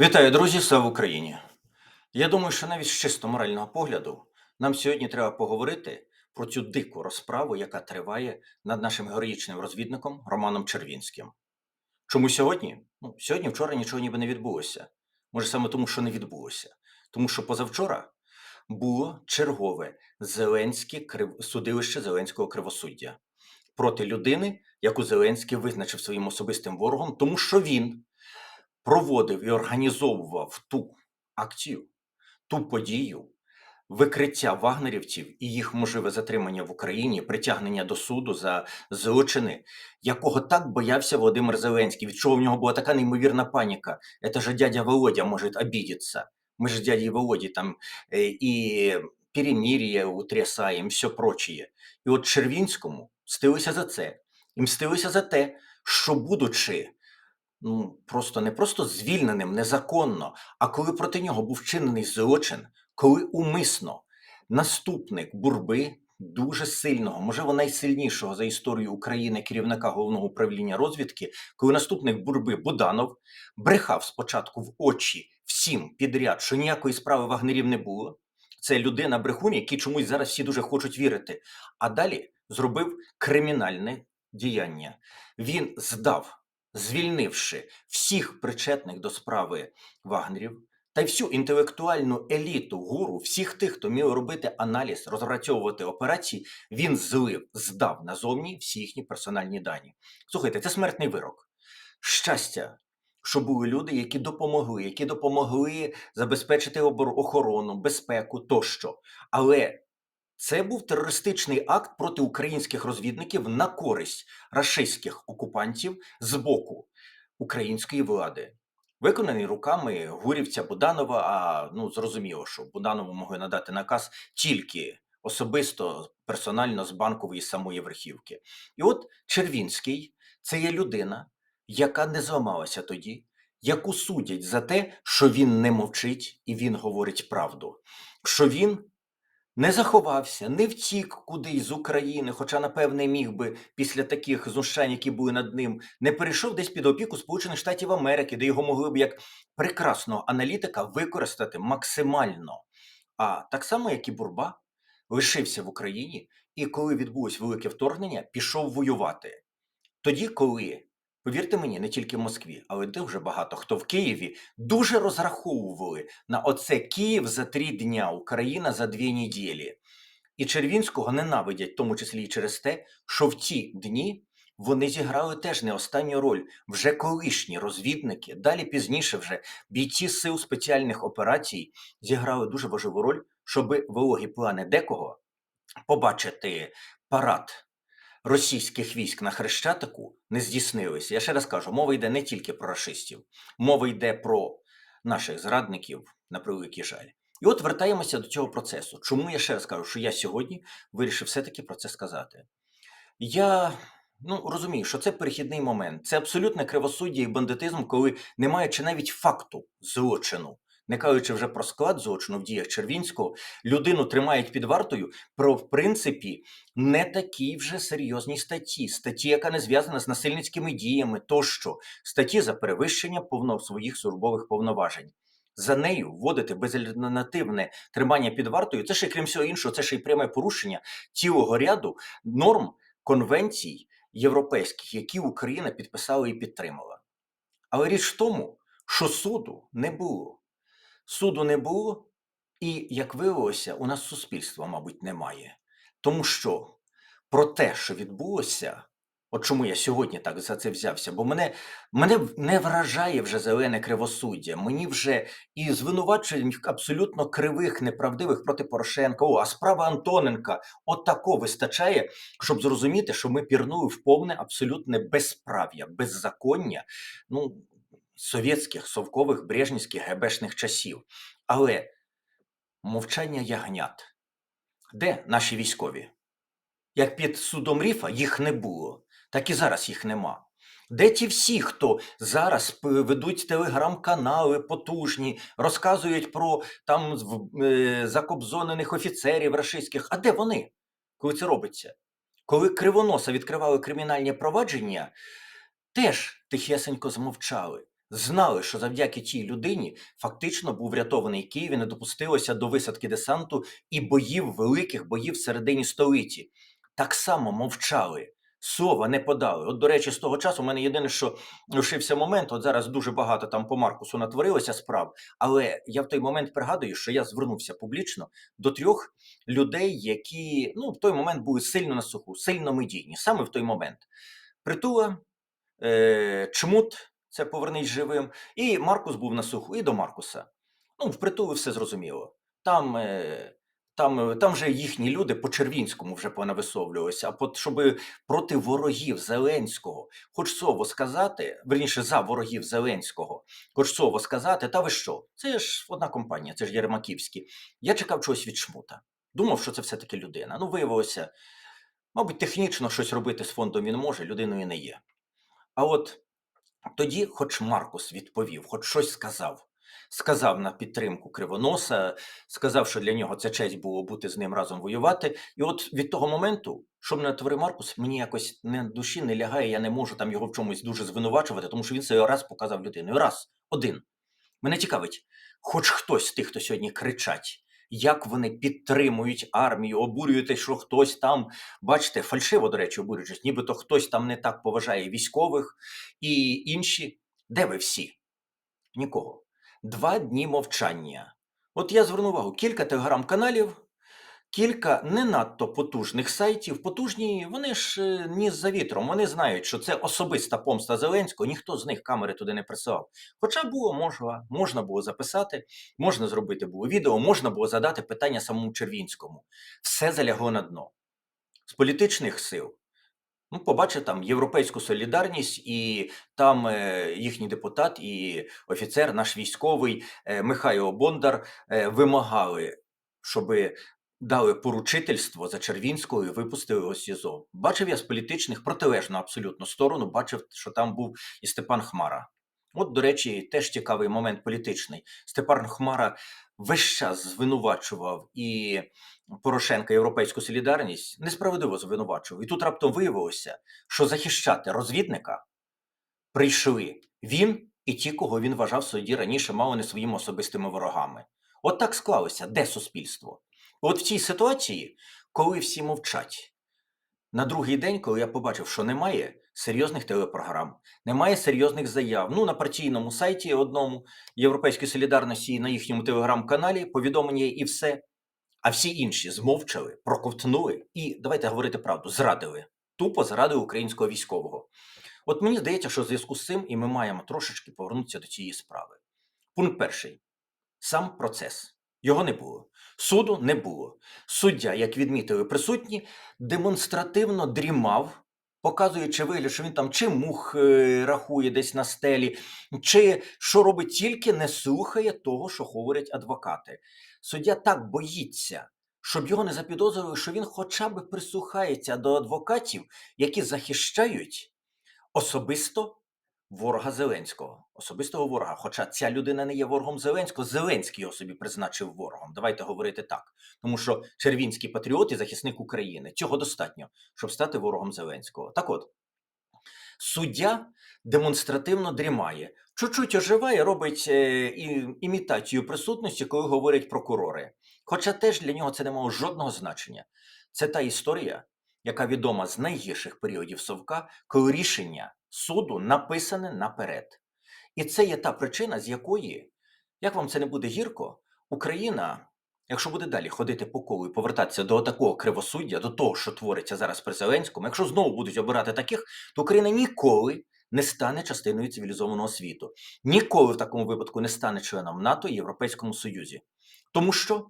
Вітаю, друзі! Слава Україні! Я думаю, що навіть з чисто морального погляду нам сьогодні треба поговорити про цю дику розправу, яка триває над нашим героїчним розвідником Романом Червінським. Чому сьогодні? Ну, сьогодні, вчора нічого ніби не відбулося. Може, саме тому, що не відбулося. Тому що позавчора було чергове Зеленське крив... судилище Зеленського кривосуддя проти людини, яку Зеленський визначив своїм особистим ворогом, тому що він проводив і організовував ту акцію, ту подію, викриття вагнерівців і їх можливе затримання в Україні, притягнення до суду за злочини, якого так боявся Володимир Зеленський, від чого в нього була така неймовірна паніка. Це ж дядя Володя може обідеться. Ми ж з дядей Володі там е, і перемир'я утрясаємо, все прочее. І от Червінському мстилися за це. І мстилися за те, що, будучи ну, просто не просто звільненим незаконно, а коли проти нього був вчинений злочин, коли умисно наступник Бурби, дуже сильного, можливо, найсильнішого за історію України керівника головного управління розвідки, коли наступник Бурби Буданов брехав спочатку в очі всім підряд, що ніякої справи вагнерів не було. Це людина брехун, який чомусь зараз всі дуже хочуть вірити. А далі зробив кримінальне діяння. Він здав звільнивши всіх причетних до справи Вагнерів та й всю інтелектуальну еліту гуру, всіх тих, хто міг робити аналіз, розпрацьовувати операції, він злив, здав назовні всі їхні персональні дані. Слухайте, це смертний вирок. Щастя, що були люди, які допомогли, які допомогли забезпечити охорону, безпеку тощо. Але це був терористичний акт проти українських розвідників на користь рашистських окупантів з боку української влади, виконаний руками гурівця Буданова. А ну зрозуміло, що Буданову могли надати наказ тільки особисто, персонально з банкової самої верхівки. І от Червінський це є людина, яка не зламалася тоді, яку судять за те, що він не мовчить і він говорить правду, що він не заховався, не втік кудись з України, хоча, напевне, міг би після таких знущань, які були над ним, не перейшов десь під опіку Сполучених Штатів Америки, де його могли б як прекрасного аналітика використати максимально. А так само, як і Бурба, лишився в Україні, і коли відбулось велике вторгнення, пішов воювати. Тоді, коли, повірте мені, не тільки в Москві, але дуже багато хто в Києві дуже розраховували на оце Київ за три дня, Україна за дві неділі. І Червінського ненавидять, в тому числі і через те, що в ті дні вони зіграли теж не останню роль. Вже колишні розвідники, далі пізніше вже бійці сил спеціальних операцій зіграли дуже важливу роль, щоб вологі плани декого побачити парад російських військ на Хрещатику не здійснилися. Я ще раз кажу, мова йде не тільки про рашистів, мова йде про наших зрадників, на превеликий жаль. І от вертаємося до цього процесу. Чому я ще раз кажу, що я сьогодні вирішив все-таки про це сказати? Я ну, розумію, що це перехідний момент. Це абсолютне кривосуддя і бандитизм, коли немає чи навіть факту злочину. Не кажучи вже про склад злочину в діях Червінського, людину тримають під вартою про, в принципі, не такій вже серйозній статті, статті, яка не зв'язана з насильницькими діями, тощо статті за перевищення повно своїх службових повноважень. За нею вводити безальтернативне тримання під вартою, це ще крім всього іншого, це ще й пряме порушення цілого ряду норм конвенцій європейських, які Україна підписала і підтримала. Але річ в тому, що суду не було. Суду не було, і, як виявилося, у нас суспільства, мабуть, немає. Тому що про те, що відбулося, от чому я сьогодні так за це взявся, бо мене, мене не вражає вже зелене кривосуддя. Мені вже і звинувачень абсолютно кривих, неправдивих проти Порошенка. О, а справа Антоненка от вистачає, щоб зрозуміти, що ми пірнули в повне абсолютне безправ'я, беззаконня. Ну, совєтських, совкових, брежнівських, гебешних часів. Але мовчання ягнят. Де наші військові? Як під судом Ріфа їх не було, так і зараз їх нема. Де ті всі, хто зараз ведуть телеграм-канали потужні, розказують про там е, закобзонених офіцерів рашистських? А де вони, коли це робиться? Коли кривоноса відкривали кримінальні провадження, теж тихесенько змовчали. Знали, що завдяки тій людині фактично був врятований Київ і не допустилося до висадки десанту і боїв, великих боїв всередині столиці. Так само мовчали. Слова не подали. От, до речі, з того часу у мене єдине, що лишився момент. От зараз дуже багато там по Маркусу натворилося справ, але я в той момент пригадую, що я звернувся публічно до трьох людей, які ну, в той момент були сильно на суху, сильно медійні, саме в той момент. Притула, е, Чмут, це повернись живим, і Маркус був на суху, і до Маркуса. Ну, в притули все зрозуміло. Там, е, там, е, там вже їхні люди по Червінському вже понависовлювалися, а щоб проти ворогів Зеленського, хоч слово сказати, верніше за ворогів Зеленського, хоч слово сказати, та ви що? Це ж одна компанія, це ж Єремаківські. Я чекав чогось від Шмута. Думав, що це все-таки людина. Ну, виявилося, мабуть, технічно щось робити з фондом він може, людиною не є. А от тоді, хоч Маркус відповів, хоч щось сказав. Сказав на підтримку Кривоноса, сказав, що для нього це честь було бути з ним разом воювати. І от від того моменту, що мене творив Маркус, мені якось не душі не лягає, я не можу там його в чомусь дуже звинувачувати, тому що він це раз показав людиною. Раз, один. Мене цікавить, хоч хтось з тих, хто сьогодні кричать, як вони підтримують армію, обурюєте, що хтось там, бачите, фальшиво, до речі, обурюючись, нібито хтось там не так поважає військових і інші. Де ви всі? Нікого. Два дні мовчання. От я звернув увагу, кілька телеграм-каналів, кілька не надто потужних сайтів. Потужні, вони ж е, ні за вітром, вони знають, що це особиста помста Зеленського, ніхто з них камери туди не присилав. Хоча було можна, можна було записати, можна зробити було відео, можна було задати питання самому Червінському. Все залягло на дно. З політичних сил. Ну, побачив там європейську солідарність, і там е, їхній депутат і офіцер, наш військовий е, Михайло Бондар е, вимагали, щоб дали поручительство за Червінського і випустили його з СІЗО. Бачив я з політичних протилежну абсолютно сторону, бачив, що там був і Степан Хмара. От, до речі, теж цікавий момент політичний. Степан Хмара весь час звинувачував і Порошенка Європейську солідарність несправедливо звинувачував. І тут раптом виявилося, що захищати розвідника прийшли він і ті, кого він вважав тоді раніше мало не своїми особистими ворогами. От так склалося, де суспільство? От в цій ситуації, коли всі мовчать, на другий день, коли я побачив, що немає серйозних телепрограм, немає серйозних заяв. Ну, на партійному сайті одному Європейської солідарності на їхньому телеграм-каналі повідомлення і все. А всі інші змовчали, проковтнули і, давайте говорити правду, зрадили. Тупо зрадили українського військового. От мені здається, що в зв'язку з цим і ми маємо трошечки повернутися до цієї справи. Пункт перший: сам процес. Його не було. Суду не було. Суддя, як відмітили присутні, демонстративно дрімав, показуючи вигляд, що він там чи мух е, рахує десь на стелі, чи що робить, тільки не слухає того, що говорять адвокати. Суддя так боїться, щоб його не запідозрили, що він хоча б прислухається до адвокатів, які захищають особисто ворога Зеленського, особистого ворога. Хоча ця людина не є ворогом Зеленського, Зеленський його собі призначив ворогом. Давайте говорити так. Тому що червінський патріот і захисник України цього достатньо, щоб стати ворогом Зеленського. Так от. Суддя демонстративно дрімає, чуть-чуть оживає, робить е, імітацію присутності, коли говорять прокурори. Хоча теж для нього це не мало жодного значення. Це та історія, яка відома з найгірших періодів Совка, коли рішення суду написане наперед. І це є та причина, з якої, як вам це не буде гірко, Україна, якщо буде далі ходити по колу і повертатися до такого кривосуддя, до того, що твориться зараз при Зеленському, якщо знову будуть обирати таких, то Україна ніколи не стане частиною цивілізованого світу. Ніколи в такому випадку не стане членом НАТО і Європейському Союзі. Тому що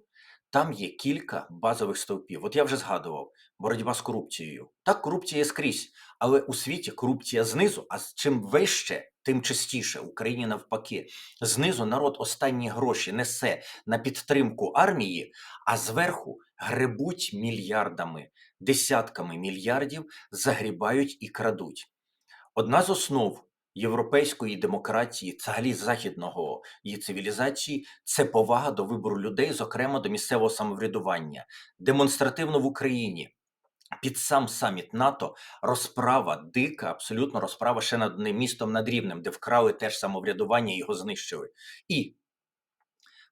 там є кілька базових стовпів. От я вже згадував боротьба з корупцією. Так, корупція є скрізь, але у світі корупція знизу, а чим вище, тим частіше. В Україні навпаки. Знизу народ останні гроші несе на підтримку армії, а зверху гребуть мільярдами, десятками мільярдів загрібають і крадуть. Одна з основ європейської демократії, взагалі західного її цивілізації, це повага до вибору людей, зокрема до місцевого самоврядування, демонстративно в Україні. під сам саміт НАТО розправа дика, абсолютно розправа ще над одним містом над Рівнем, де вкрали теж самоврядування його знищили. І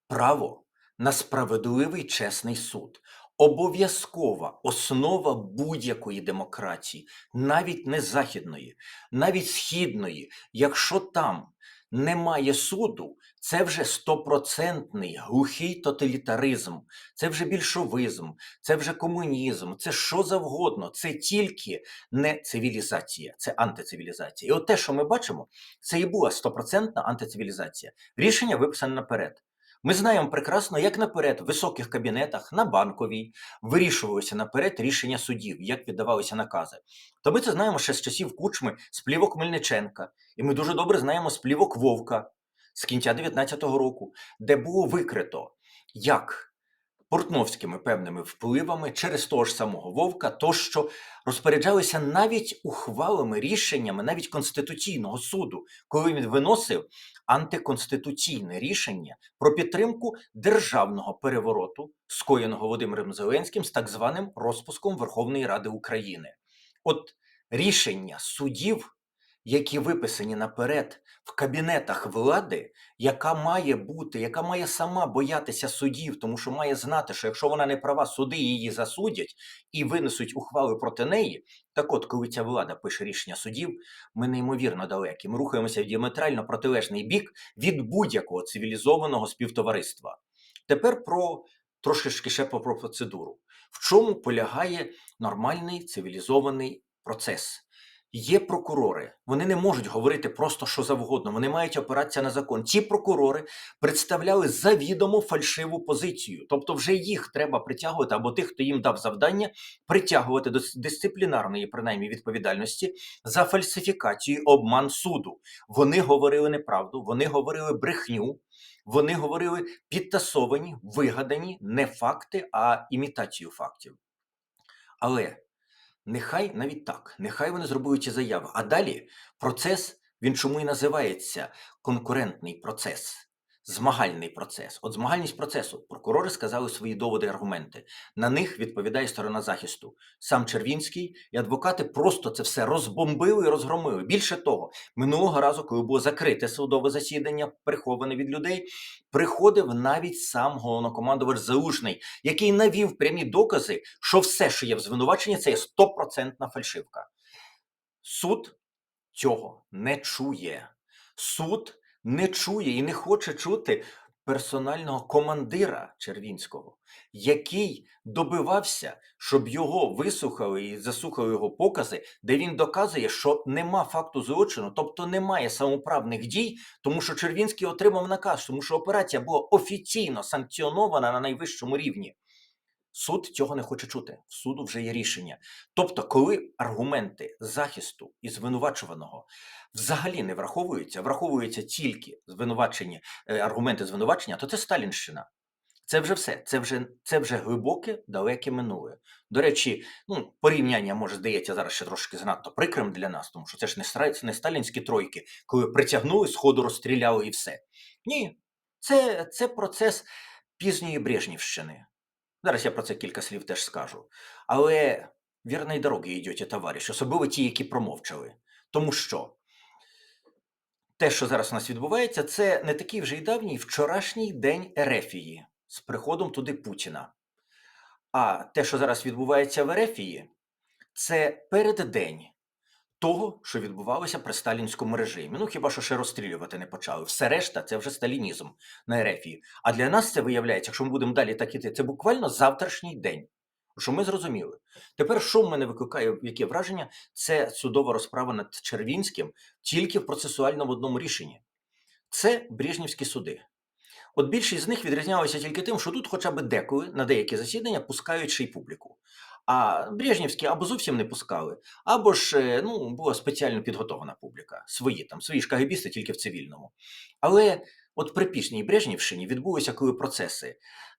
право на справедливий чесний суд. Обов'язкова основа будь-якої демократії, навіть не західної, навіть східної. Якщо там немає суду, це вже стопроцентний глухий тоталітаризм, це вже більшовизм, це вже комунізм, це що завгодно. Це тільки не цивілізація, це антицивілізація. І от те, що ми бачимо, це і була стопроцентна антицивілізація. Рішення виписане наперед. Ми знаємо прекрасно, як наперед в високих кабінетах на банковій вирішувалося наперед рішення судів, як віддавалися накази. То ми це знаємо ще з часів кучми з плівок Мельниченка, і ми дуже добре знаємо з плівок Вовка з кінця 19-го року, де було викрито, як портновськими певними впливами через того ж самого Вовка, то що розпоряджалися навіть ухвалами, рішеннями, навіть Конституційного суду, коли він виносив антиконституційне рішення про підтримку державного перевороту, скоєного Володимиром Зеленським з так званим розпуском Верховної Ради України. От рішення судів, які виписані наперед в кабінетах влади, яка має бути, яка має сама боятися судів, тому що має знати, що якщо вона не права, суди її засудять і винесуть ухвали проти неї. Так от, коли ця влада пише рішення судів, ми неймовірно далекі. Ми рухаємося в діаметрально протилежний бік від будь-якого цивілізованого співтовариства. Тепер про трошечки ще про процедуру. В чому полягає нормальний цивілізований процес? Є прокурори, вони не можуть говорити просто що завгодно, вони мають опиратися на закон. Ці прокурори представляли завідомо фальшиву позицію, тобто вже їх треба притягувати, або тих, хто їм дав завдання, притягувати до дисциплінарної, принаймні, відповідальності за фальсифікацію, обман суду. Вони говорили неправду, вони говорили брехню, вони говорили підтасовані, вигадані не факти, а імітацію фактів. Але Нехай навіть так, нехай вони зробили ці заяви. А далі процес, він чому і називається конкурентний процес, змагальний процес. От змагальність процесу. Прокурори сказали свої доводи і аргументи. На них відповідає сторона захисту. Сам Червінський і адвокати просто це все розбомбили і розгромили. Більше того, минулого разу, коли було закрите судове засідання, приховане від людей, приходив навіть сам головнокомандувач Залужний, який навів прямі докази, що все, що є в звинуваченні, це є стопроцентна фальшивка. Суд цього не чує. Суд не чує і не хоче чути персонального командира Червінського, який добивався, щоб його вислухали і засухали його покази, де він доказує, що нема факту злочину, тобто немає самоправних дій, тому що Червінський отримав наказ, тому що операція була офіційно санкціонована на найвищому рівні. Суд цього не хоче чути. В суду вже є рішення. Тобто, коли аргументи захисту і звинувачуваного взагалі не враховуються, враховуються тільки звинувачені е, аргументи звинувачення, то це Сталінщина. Це вже все. Це вже це вже глибоке, далеке минуле. До речі, ну порівняння може здається зараз ще трошки занадто прикрим для нас, тому що це ж не не сталінські тройки, коли притягнули, сходу розстріляли і все. Ні, це, це процес пізньої Брежнівщини. Зараз я про це кілька слів теж скажу. Але вірної дороги йдете, товариш, особливо ті, які промовчали. Тому що те, що зараз у нас відбувається, це не такий вже й давній вчорашній день Ерефії з приходом туди Путіна. А те, що зараз відбувається в Ерефії, це переддень того, що відбувалося при сталінському режимі. Ну хіба що ще розстрілювати не почали. Все решта це вже сталінізм на Ерефії. А для нас це виявляється, якщо ми будемо далі так іти, це буквально завтрашній день. Що ми зрозуміли. Тепер, що в мене викликає яке враження, це судова розправа над Червінським тільки в процесуальному одному рішенні. Це Брежнівські суди. От більшість з них відрізнялися тільки тим, що тут хоча б деколи на деякі засідання пускають ще й публіку. А Брежнівські або зовсім не пускали, або ж е, ну, була спеціально підготована публіка. Свої там, свої ж кагебісти тільки в цивільному. Але от при пісній Брежнівщині відбулися коли процеси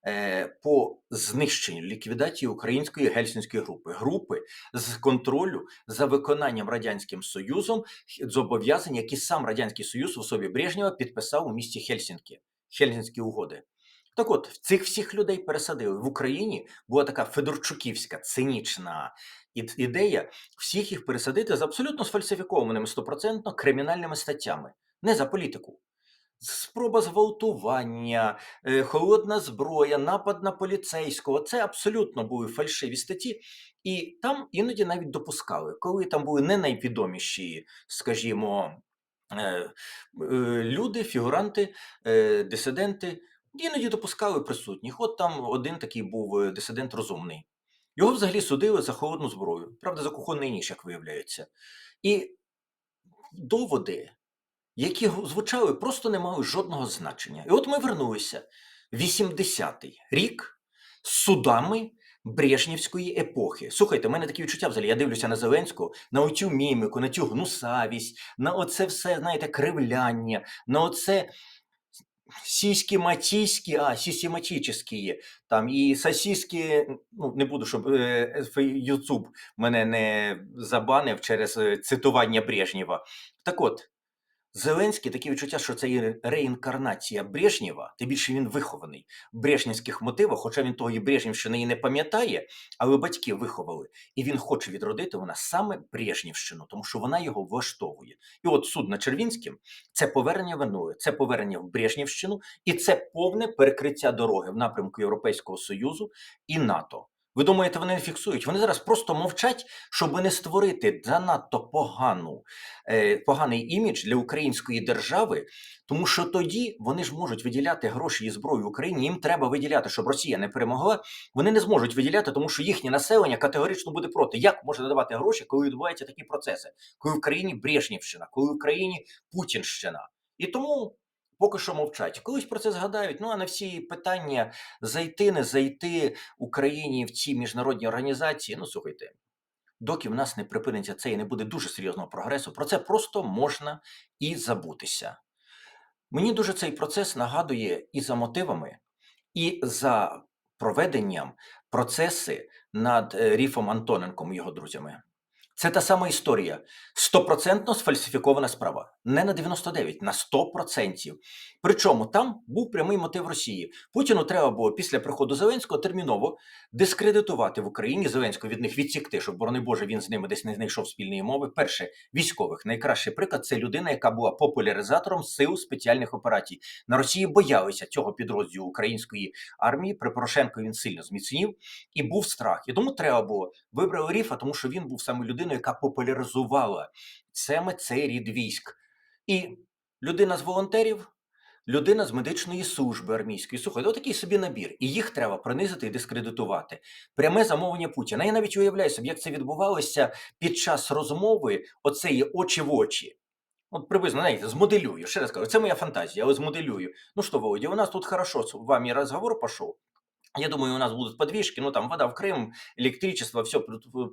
е, по знищенню ліквідації української гельсінської групи, групи з контролю за виконанням радянським союзом зобов'язань, які сам радянський союз в особі Брежнєва підписав у місті Хельсінкі. Хельсінські угоди. Так от, цих всіх людей пересадили. В Україні була така федорчуківська, цинічна ідея всіх їх пересадити з абсолютно сфальсифікованими стопроцентно кримінальними статтями, не за політику. Спроба зґвалтування, е, холодна зброя, напад на поліцейського це абсолютно були фальшиві статті, і там іноді навіть допускали, коли там були не найвідоміші, скажімо, е, е, люди, фігуранти, дисиденти, іноді допускали присутніх. От там один такий був е, дисидент розумний. Його взагалі судили за холодну зброю, правда, за кухонний ніж, як виявляється. І доводи, які звучали, просто не мали жодного значення. І от ми вернулися 80-й рік з судами Брежнівської епохи. Слухайте, в мене такі відчуття взагалі. Я дивлюся на Зеленського, на оцю міміку, на цю гнусавість, на оце все, знаєте, кривляння, на оце матійські, а сісіматічні, там і сосиски, ну не буду, щоб е, Ютуб мене не забанив через е, цитування Брежнєва. Так от, Зеленський таке відчуття, що це реінкарнація Брежнєва, тим більше він вихований в брежнівських мотивах, хоча він того і Брежнівщини і не пам'ятає, але батьки виховали. І він хоче відродити вона саме Брежнівщину, тому що вона його влаштовує. І от суд над Червінським це повернення виною, це повернення в Брежнівщину, і це повне перекриття дороги в напрямку Європейського Союзу і НАТО. Ви думаєте, вони не фіксують? Вони зараз просто мовчать, щоб не створити занадто погану е, поганий імідж для української держави, тому що тоді вони ж можуть виділяти гроші і зброю Україні. Їм треба виділяти, щоб Росія не перемогла. Вони не зможуть виділяти, тому що їхнє населення категорично буде проти. Як може надавати гроші, коли відбуваються такі процеси? Коли в країні Брежнівщина, коли в країні Путінщина? І тому. Поки що мовчать. Колись про це згадають. Ну а на всі питання зайти, не зайти Україні в ці міжнародні організації. Ну слухайте, доки в нас не припиниться це і не буде дуже серйозного прогресу, про це просто можна і забутися. Мені дуже цей процес нагадує і за мотивами, і за проведенням процеси над е, Ріфом Антоненком і його друзями. Це та сама історія. Стопроцентно сфальсифікована справа. Не на 99, на 100%. Причому там був прямий мотив Росії. Путіну треба було після приходу Зеленського терміново дискредитувати в Україні Зеленського від них відсікти, щоб, борони Боже, він з ними десь не знайшов спільної мови. Перше, військових. Найкращий приклад це людина, яка була популяризатором сил спеціальних операцій. На Росії боялися цього підрозділу української армії. При Порошенко він сильно зміцнів і був страх. І тому треба було вибрали Ріфа, тому що він був саме людиною, яка популяризувала саме цей рід військ. І людина з волонтерів. Людина з медичної служби армійської. Слухайте, отакий собі набір. І їх треба принизити і дискредитувати. Пряме замовлення Путіна. Я навіть уявляю собі, як це відбувалося під час розмови оцеї очі в очі. От приблизно, знаєте, змоделюю. Ще раз кажу, це моя фантазія, але змоделюю. Ну що, Володя, у нас тут хорошо з вами разговор пошел. Я думаю, у нас будут подвижки, ну там вода в Крым, электричество, все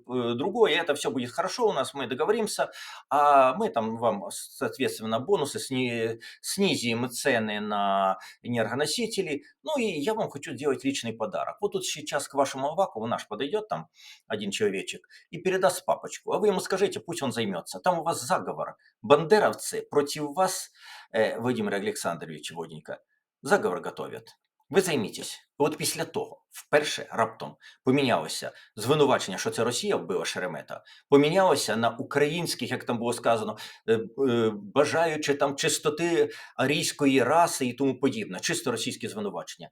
другое, это все будет хорошо у нас, мы договоримся, а мы там вам, соответственно, бонусы сни- снизим цены на энергоносители, ну и я вам хочу сделать личный подарок. Вот тут сейчас к вашему Авакову наш подойдет там один человечек и передаст папочку, а вы ему скажите, пусть он займется. Там у вас заговор. Бандеровцы против вас, э, Владимир Александрович Воденька, заговор готовят. Ви займітесь. От після того, вперше раптом помінялося звинувачення, що це Росія вбила Шеремета, помінялося на українських, як там було сказано, е, е, бажаючи там чистоти арійської раси і тому подібне, чисто російські звинувачення.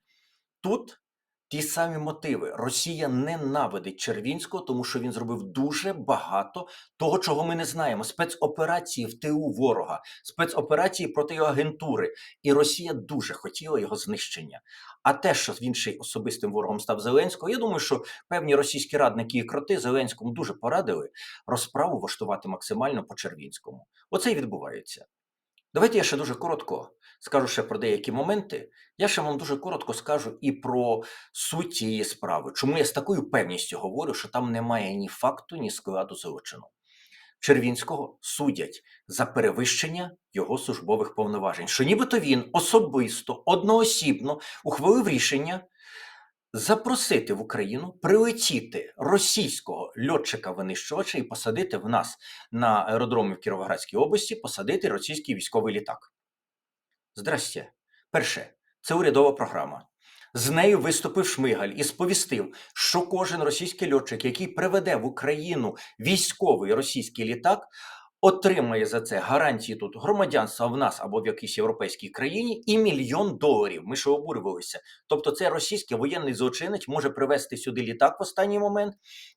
Тут ті самі мотиви. Росія ненавидить Червінського, тому що він зробив дуже багато того, чого ми не знаємо. Спецоперації в ТУ ворога, спецоперації проти його агентури. І Росія дуже хотіла його знищення. А те, що він ще й особистим ворогом став Зеленського, я думаю, що певні російські радники і кроти Зеленському дуже порадили розправу влаштувати максимально по Червінському. Оце і відбувається. Давайте я ще дуже коротко скажу ще про деякі моменти. Я ще вам дуже коротко скажу і про суть цієї справи. Чому я з такою певністю говорю, що там немає ні факту, ні складу злочину. Червінського судять за перевищення його службових повноважень, що нібито він особисто, одноосібно ухвалив рішення запросити в Україну прилетіти російського льотчика-винищувача і посадити в нас на аеродромі в Кіровоградській області, посадити російський військовий літак. Здрасте. Перше, це урядова програма. З нею виступив Шмигаль і сповістив, що кожен російський льотчик, який приведе в Україну військовий російський літак, отримає за це гарантії тут громадянства в нас або в якійсь європейській країні і мільйон доларів. Ми ще обурювалися. Тобто, це російський воєнний злочинець може привезти сюди літак в останній момент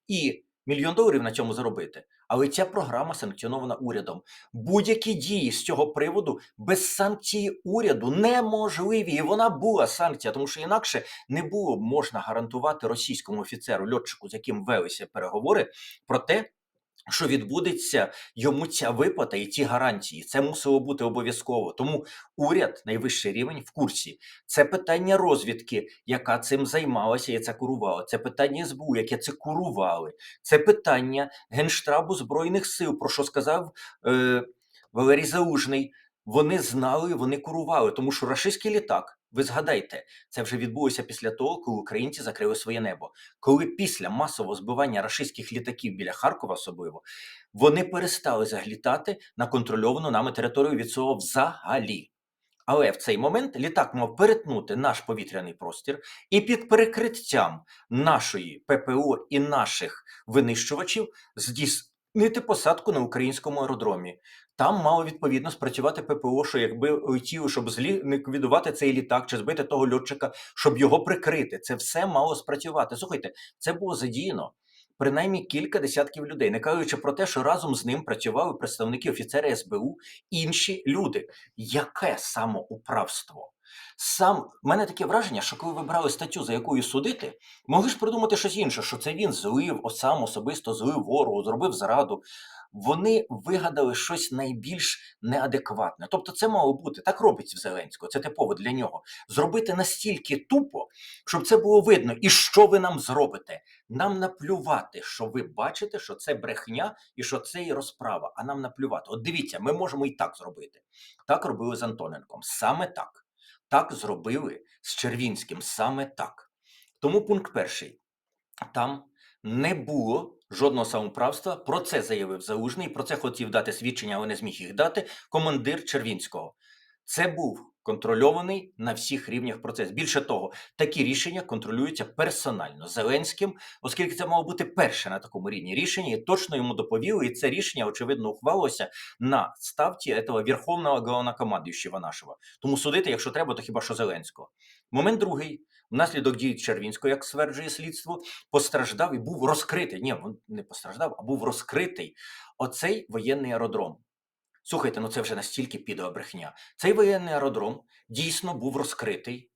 і мільйон доларів на цьому заробити. Але ця програма санкціонована урядом. Будь-які дії з цього приводу без санкції уряду неможливі. І вона була санкція, тому що інакше не було б можна гарантувати російському офіцеру, льотчику, з яким велися переговори, про те, що відбудеться йому ця виплата і ці гарантії. Це мусило бути обов'язково. Тому уряд, найвищий рівень, в курсі. Це питання розвідки, яка цим займалася і це курувала. Це питання СБУ, яке це курували. Це питання Генштабу Збройних сил, про що сказав е, Валерій Залужний. Вони знали, вони курували, тому що рашистський літак, ви згадайте, це вже відбулося після того, коли українці закрили своє небо. Коли після масового збивання рашистських літаків біля Харкова особливо, вони перестали заглітати на контрольовану нами територію від цього взагалі. Але в цей момент літак мав перетнути наш повітряний простір, і під перекриттям нашої ППО і наших винищувачів здійснити посадку на українському аеродромі. Там мало відповідно спрацювати ППО, що якби летів, щоб злі ліквідувати цей літак чи збити того льотчика, щоб його прикрити. Це все мало спрацювати. Слухайте, це було задіяно принаймні кілька десятків людей, не кажучи про те, що разом з ним працювали представники офіцери СБУ, інші люди. Яке самоуправство? Сам в мене таке враження, що коли ви брали статтю, за якою судити, могли ж придумати щось інше, що це він злив, сам особисто злив ворогу, зробив зраду. Вони вигадали щось найбільш неадекватне. Тобто, це мало бути так робиться в Зеленського. Це типово для нього. Зробити настільки тупо, щоб це було видно. І що ви нам зробите? Нам наплювати, що ви бачите, що це брехня і що це і розправа. А нам наплювати. От дивіться, ми можемо і так зробити. Так робили з Антоненком. Саме так. Так зробили з Червінським. Саме так. Тому пункт перший. Там не було жодного самоправства. Про це заявив Залужний. Про це хотів дати свідчення, але не зміг їх дати. Командир Червінського. Це був контрольований на всіх рівнях процес. Більше того, такі рішення контролюються персонально Зеленським, оскільки це мало бути перше на такому рівні рішення, і точно йому доповіли. І це рішення, очевидно, ухвалилося на ставці цього Верховного головнокомандуючого нашого. Тому судити, якщо треба, то хіба що Зеленського. Момент другий. Внаслідок дії Червінського, як стверджує слідство, постраждав і був розкритий. Ні, він не постраждав, а був розкритий оцей воєнний аеродром. Слухайте, ну це вже настільки підова брехня. Цей воєнний аеродром дійсно був розкритий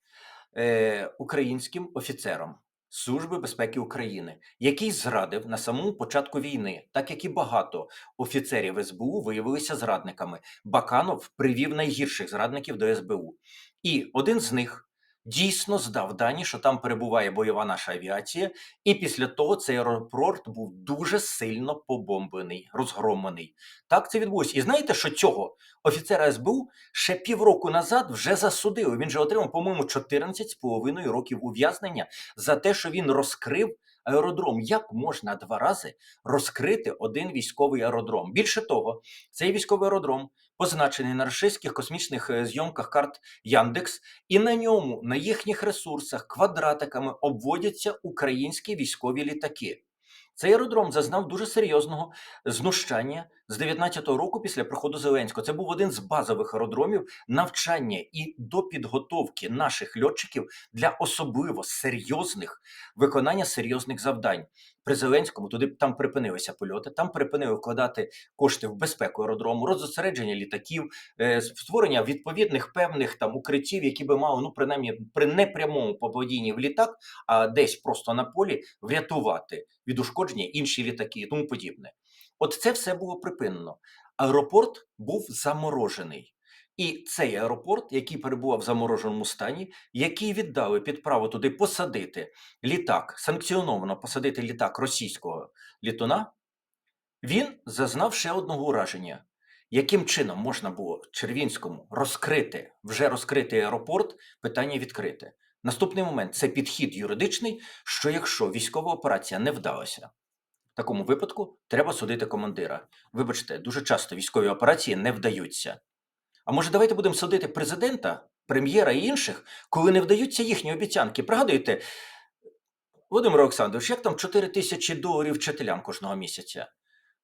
е, українським офіцером Служби безпеки України, який зрадив на самому початку війни, так як і багато офіцерів СБУ виявилися зрадниками. Баканов привів найгірших зрадників до СБУ. І один з них дійсно здав дані, що там перебуває бойова наша авіація, і після того цей аеропорт був дуже сильно побомблений, розгромлений. Так це відбулося. І знаєте, що цього офіцера СБУ ще півроку назад вже засудили. Він же отримав, по-моєму, 14,5 років ув'язнення за те, що він розкрив. Аеродром, як можна два рази розкрити один військовий аеродром? Більше того, цей військовий аеродром позначений на російських космічних е, зйомках карт Яндекс, і на ньому, на їхніх ресурсах, квадратиками обводяться українські військові літаки. Цей аеродром зазнав дуже серйозного знущання з 19-го року після приходу Зеленського. Це був один з базових аеродромів навчання і до підготовки наших льотчиків для особливо серйозних виконання серйозних завдань. При Зеленському туди там припинилися польоти, там припинили вкладати кошти в безпеку аеродрому, роззосередження літаків, е, створення відповідних певних там укриттів, які би мали ну принаймні при непрямому попадінні в літак, а десь просто на полі врятувати від ушкодження інші літаки і тому подібне. От це все було припинено. Аеропорт був заморожений. І цей аеропорт, який перебував в замороженому стані, який віддали під право туди посадити літак, санкціоновано посадити літак російського літуна, він зазнав ще одного ураження. Яким чином можна було Червінському розкрити вже розкритий аеропорт, питання відкрите. Наступний момент це підхід юридичний, що якщо військова операція не вдалася, такому випадку треба судити командира. Вибачте, дуже часто військові операції не вдаються. А може, давайте будемо судити президента прем'єра і інших, коли не вдаються їхні обіцянки. Пригадуєте, Володимир Олександрович, як там 4 тисячі доларів вчителям кожного місяця?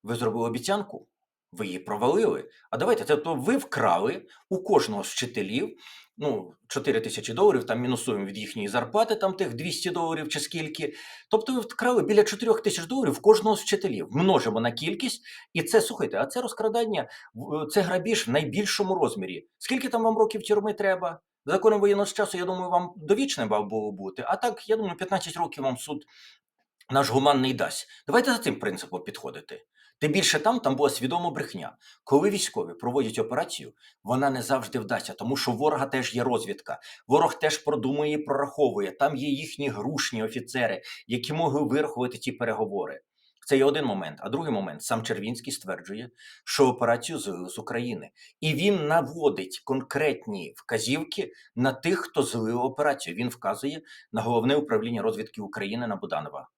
Ви зробили обіцянку, ви її провалили. А давайте, тобто ви вкрали у кожного з вчителів ну, 4 тисячі доларів, там мінусуємо від їхньої зарплати, там тих 200 доларів чи скільки. Тобто ви вкрали біля 4 тисяч доларів кожного з вчителів. Множимо на кількість, і це, слухайте, а це розкрадання, це грабіж в найбільшому розмірі. Скільки там вам років тюрми треба? Законом воєнного часу, я думаю, вам довічне було бути. А так, я думаю, 15 років вам суд наш гуманний дасть. Давайте за цим принципом підходити. Тим більше там, там була свідома брехня. Коли військові проводять операцію, вона не завжди вдасться, тому що ворога теж є розвідка. Ворог теж продумує і прораховує. Там є їхні грушні офіцери, які могли вирахувати ті переговори. Це є один момент. А другий момент сам Червінський стверджує, що операцію злили з України, і він наводить конкретні вказівки на тих, хто злив операцію. Він вказує на головне управління розвідки України на Буданова.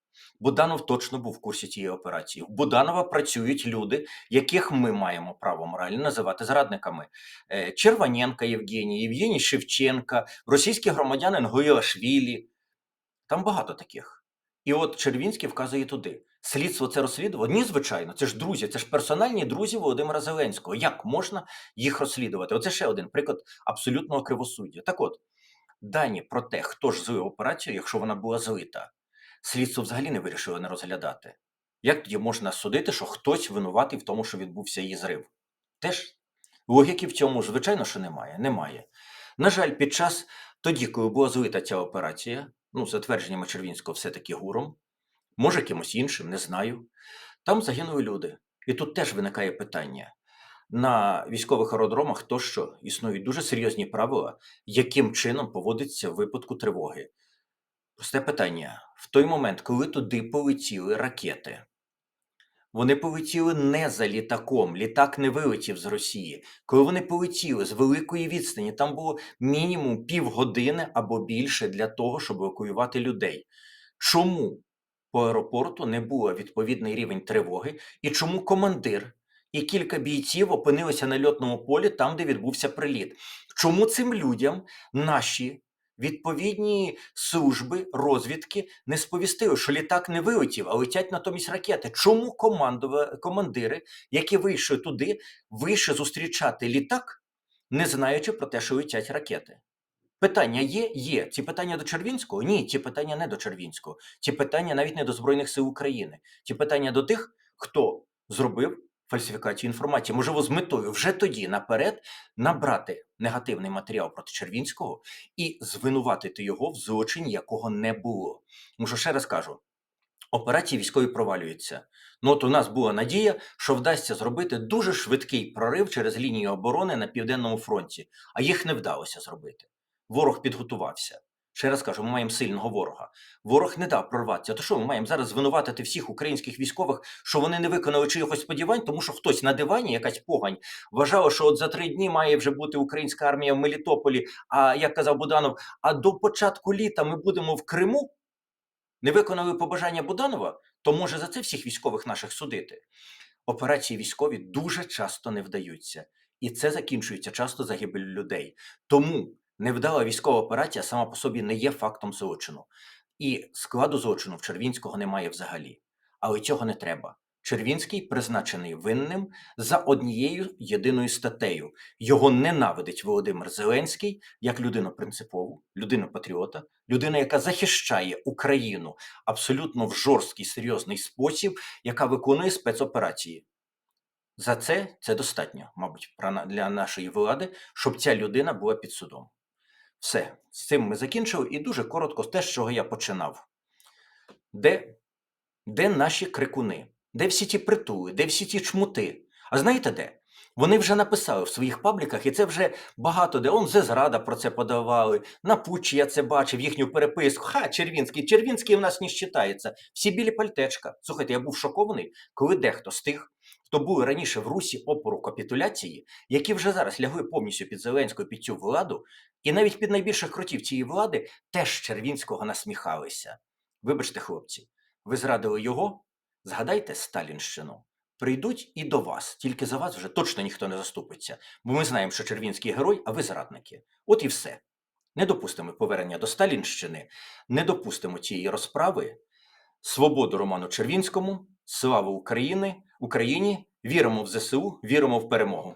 Буданов точно був в курсі цієї операції. У Буданова працюють люди, яких ми маємо право морально називати зрадниками. Е, Червоненка Євгеній, Євгеній Шевченка, російський громадянин Гоїлашвілі. Там багато таких. І от Червінський вказує туди. Слідство це розслідувало? Ні, звичайно, це ж друзі, це ж персональні друзі Володимира Зеленського. Як можна їх розслідувати? Оце ще один приклад абсолютного кривосуддя. Так от, дані про те, хто ж злив операцію, якщо вона була злита, слідство взагалі не вирішило не розглядати. Як тоді можна судити, що хтось винуватий в тому, що відбувся її зрив? Теж логіки в цьому, звичайно, що немає. Немає. На жаль, під час тоді, коли була злита ця операція, ну, за твердженнями Червінського, все-таки гуром, може кимось іншим, не знаю. Там загинули люди. І тут теж виникає питання. На військових аеродромах тощо існують дуже серйозні правила, яким чином поводиться в випадку тривоги. Просте питання: в той момент, коли туди полетіли ракети, вони полетіли не за літаком, літак не вилетів з Росії. Коли вони полетіли з великої відстані, там було мінімум півгодини або більше для того, щоб евакуювати людей. Чому по аеропорту не було відповідний рівень тривоги, і чому командир і кілька бійців опинилися на льотному полі там, де відбувся приліт? Чому цим людям наші відповідні служби розвідки не сповістили, що літак не вилетів, а летять натомість ракети? Чому командири, які вийшли туди, вийшли зустрічати літак, не знаючи про те, що летять ракети? Питання є? Є. Ці питання до Червінського? Ні, ці питання не до Червінського. Ці питання навіть не до Збройних сил України. Ці питання до тих, хто зробив фальсифікацію інформації. Можливо, з метою вже тоді наперед набрати негативний матеріал проти Червінського і звинуватити його в злочині, якого не було. Тому що ще раз кажу. Операції військові провалюються. Ну от у нас була надія, що вдасться зробити дуже швидкий прорив через лінію оборони на південному фронті, а їх не вдалося зробити. Ворог підготувався. Ще раз кажу, ми маємо сильного ворога. Ворог не дав прорватися. То що ми маємо зараз звинуватити всіх українських військових, що вони не виконали чиїхось сподівань, тому що хтось на дивані, якась погань, вважала, що от за три дні має вже бути українська армія в Мелітополі. А як казав Буданов, а до початку літа ми будемо в Криму. Не виконали побажання Буданова, то може за це всіх військових наших судити. Операції військові дуже часто не вдаються, і це закінчується часто загибель людей. Тому невдала військова операція сама по собі не є фактом злочину. І складу злочину в Червінського немає взагалі. Але цього не треба. Червінський призначений винним за однією єдиною статтею. Його ненавидить Володимир Зеленський як людину принципову, людину патріота, людина, яка захищає Україну абсолютно в жорсткий серйозний спосіб, яка виконує спецоперації. За це це достатньо, мабуть, для нашої влади, щоб ця людина була під судом. Все, з цим ми закінчили, і дуже коротко те, з чого я починав. Де, де наші крикуни? Де всі ті притули, де всі ті чмути? А знаєте де? Вони вже написали в своїх пабліках, і це вже багато де. Он Зезрада про це подавали. На Пучі я це бачив, їхню переписку. Ха, Червінський. Червінський в нас не вважається. Всі білі пальтечка. Слухайте, я був шокований, коли дехто з тих, хто були раніше в Русі опору капітуляції, які вже зараз лягли повністю під Зеленську, під цю владу, і навіть під найбільших крутів цієї влади теж Червінського насміхалися. Вибачте, хлопці, ви зрадили його? Згадайте Сталінщину. прийдуть і до вас. Тільки за вас вже точно ніхто не заступиться. Бо ми знаємо, що Червінський герой, а ви зрадники. От і все. Не допустимо повернення до Сталінщини, не допустимо цієї розправи. Свободу Роману Червінському, славу України, Україні, віримо в ЗСУ, віримо в перемогу.